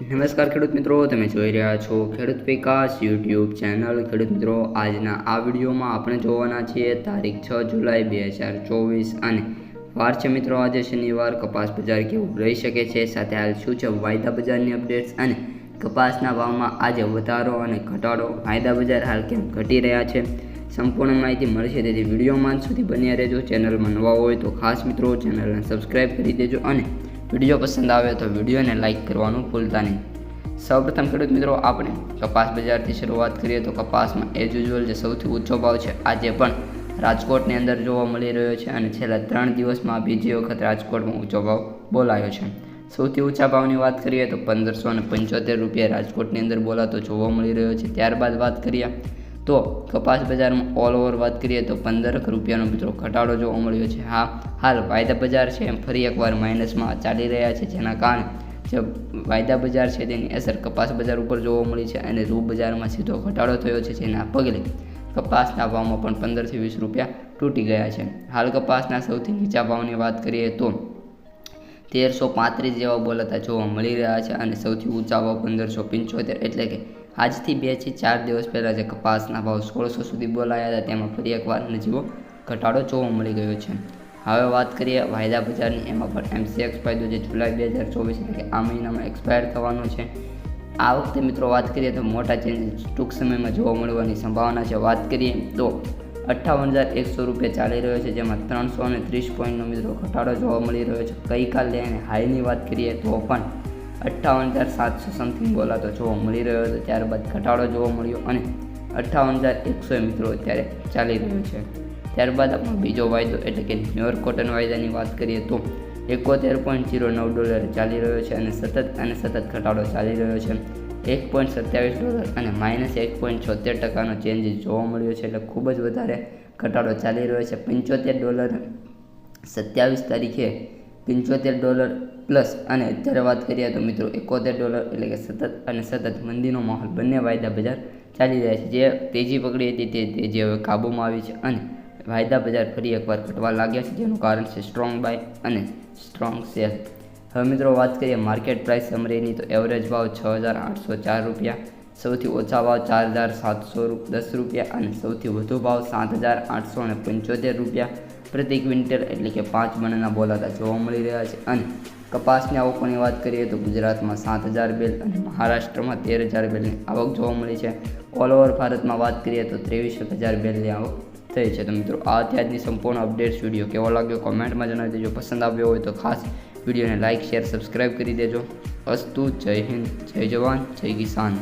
નમસ્કાર ખેડૂત મિત્રો, તમે જોઈ રહ્યા છો ખેડૂત વિકાસ યુટ્યુબ ચેનલ. ખેડૂત મિત્રો, આજના આ વિડીયોમાં આપણે જોવાના છીએ તારીખ છ જુલાઈ બે હજાર ચોવીસ અને વાર છે મિત્રો, આજે શનિવાર. કપાસ બજાર કેવું રહી શકે છે? સાથે હાલ શું છે? વાયદા બજારની અપડેટ્સ અને કપાસના ભાવમાં આજે વધારો અને ઘટાડો. વાયદા બજાર હાલ કેમ ઘટી રહ્યા છે? સંપૂર્ણ માહિતી મળશે, તેથી વિડીયોમાં સુધી બન્યા રહેજો. ચેનલમાં નવા હોય તો ખાસ મિત્રો, ચેનલને સબસ્ક્રાઈબ કરી દેજો અને વીડિયો પસંદ આવે તો વિડીયોને લાઇક કરવાનું ભૂલતા નહીં. સૌપ્રથમ ખેડૂત મિત્રો, આપણે કપાસ બજારથી શરૂઆત કરીએ તો કપાસમાં એઝ યુઝ્યુઅલ જે સૌથી ઊંચો ભાવ છે, આજે પણ રાજકોટની અંદર જોવા મળી રહ્યો છે અને છેલ્લા ત્રણ દિવસમાં બીજી વખત રાજકોટમાં ઊંચો ભાવ બોલાયો છે. સૌથી ઊંચા ભાવની વાત કરીએ તો પંદરસો અને પંચોતેર રૂપિયા રાજકોટની અંદર બોલાતો જોવા મળી રહ્યો છે. ત્યારબાદ વાત કરીએ તો કપાસ બજારમાં ઓલ ઓવર વાત કરીએ તો પંદરક રૂપિયાનો મિત્રો ઘટાડો જોવા મળ્યો છે. હા, હાલ વાયદા બજાર છે એમ ફરી એકવાર માઇનસમાં ચાલી રહ્યા છે, જેના કારણે જે વાયદા બજાર છે તેની અસર કપાસ બજાર ઉપર જોવા મળી છે અને રૂ બજારમાં સીધો ઘટાડો થયો છે, જેના પગલે કપાસના ભાવમાં પણ પંદરથી વીસ રૂપિયા તૂટી ગયા છે. હાલ કપાસના સૌથી નીચા ભાવની વાત કરીએ તો તેરસો પાંત્રીસ જેવા બોલાતા જોવા મળી રહ્યા છે અને સૌથી ઊંચા ભાવ પંદરસો પંચોતેર એટલે કે આજથી બેથી ચાર દિવસ પહેલાં જે કપાસના ભાવ સોળસો સુધી બોલાયા હતા, તેમાં ફરી એકવાર નજીવો ઘટાડો જોવા મળી ગયો છે. હવે વાત કરીએ વાયદા બજારની. એમાં પણ એમસીએક્સ ફાયદો જે જુલાઈ બે હજાર ચોવીસ એટલે કે આ મહિનામાં એક્સપાયર થવાનો છે. આ વખતે મિત્રો વાત કરીએ તો મોટા ચેન્જીસ ટૂંક સમયમાં જોવા મળવાની સંભાવના છે. વાત કરીએ તો અઠ્ઠાવન હજાર એકસો રૂપિયા ચાલી રહ્યો છે, જેમાં ત્રણસો અને ત્રીસ પોઈન્ટનો મિત્રો ઘટાડો જોવા મળી રહ્યો છે. ગઈકાલે અને હાઈની વાત કરીએ તો પણ અઠ્ઠાવન હજાર સાતસો સમથિંગ બોલાતો જોવા મળી રહ્યો હતો. ત્યારબાદ ઘટાડો જોવા મળ્યો અને અઠ્ઠાવન હજાર એકસો મિત્રો અત્યારે ચાલી રહ્યો છે. ત્યારબાદ આપણો બીજો વાયદો એટલે કે ન્યુયોર્ક કોટન વાયદાની વાત કરીએ તો એકોતેર પોઈન્ટ જીરો નવ ડોલર ચાલી રહ્યો છે અને સતત અને સતત ઘટાડો ચાલી રહ્યો છે. એક પોઈન્ટ સત્યાવીસ ડોલર અને માઇનસ એક પોઈન્ટ છોતેર ટકાનો ચેન્જ જોવા મળ્યો છે એટલે ખૂબ જ વધારે ઘટાડો ચાલી રહ્યો છે. પંચોતેર ડોલર સત્યાવીસ તારીખે પંચોતેર ડોલર પ્લસ અને અત્યારે વાત કરીએ તો મિત્રો એકોતેર ડોલર એટલે કે સતત અને સતત મંદીનો માહોલ બંને વાયદા બજાર ચાલી રહ્યા છે. જે તેજી પકડી હતી તે તેજી હવે કાબૂમાં આવી છે અને વાયદા બજાર ફરી એકવાર ઘટવા લાગ્યા છે. જેનું કારણ છે સ્ટ્રોંગ બાય અને સ્ટ્રોંગ સેલ હવે મિત્રો વાત કરીએ માર્કેટ પ્રાઇસ સમરીની તો એવરેજ ભાવ છ હજાર આઠસો ચાર રૂપિયા, સૌથી ઓછા ભાવ ચાર હજાર સાતસો દસ રૂપિયા અને સૌથી વધુ ભાવ સાત હજાર આઠસો અને પંચોતેર રૂપિયા. પ્રતિ ક્વિન્ટલ એટલે કે પાંચ મણના બોલાતા જોવા મળી રહ્યા છે. અને કપાસની આવકોની વાત કરીએ તો ગુજરાતમાં સાત હજાર બેલ અને મહારાષ્ટ્રમાં તેર હજાર બેલની આવક જોવા મળી છે. ઓલ ઓવર ભારતમાં વાત કરીએ તો ત્રેવીસ હજાર બેલની આવક થઈ છે. તો મિત્રો, આ ત્યાજની સંપૂર્ણ અપડેટ્સ વીડિયો કેવો લાગ્યો કોમેન્ટમાં જણાવી દેજો. પસંદ આવ્યો હોય તો ખાસ વિડીયોને લાઇક શેર સબસ્ક્રાઈબ કરી દેજો. અસ્તુ, જય હિન્દ, જય જવાન, જય કિસાન.